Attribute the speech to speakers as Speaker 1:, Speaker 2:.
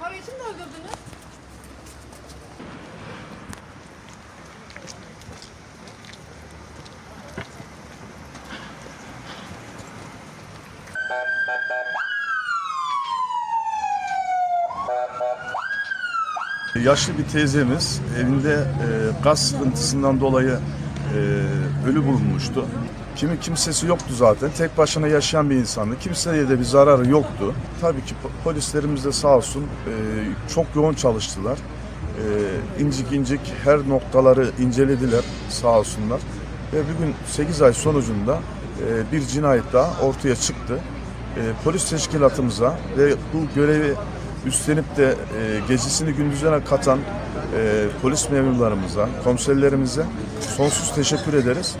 Speaker 1: Para için mi öldürdünüz?
Speaker 2: Yaşlı bir teyzemiz evinde e, gaz sıkıntısından dolayı e, ölü bulunmuştu. Kimi kimsesi yoktu zaten. Tek başına yaşayan bir insandı. Kimseye de bir zararı yoktu. Tabii ki po- polislerimiz de sağ olsun e, çok yoğun çalıştılar. E, incik incik her noktaları incelediler sağ olsunlar. Ve bugün 8 ay sonucunda e, bir cinayet daha ortaya çıktı. E, polis teşkilatımıza ve bu görevi üstlenip de e, gecesini gündüzüne katan e, polis memurlarımıza, komiserlerimize sonsuz teşekkür ederiz.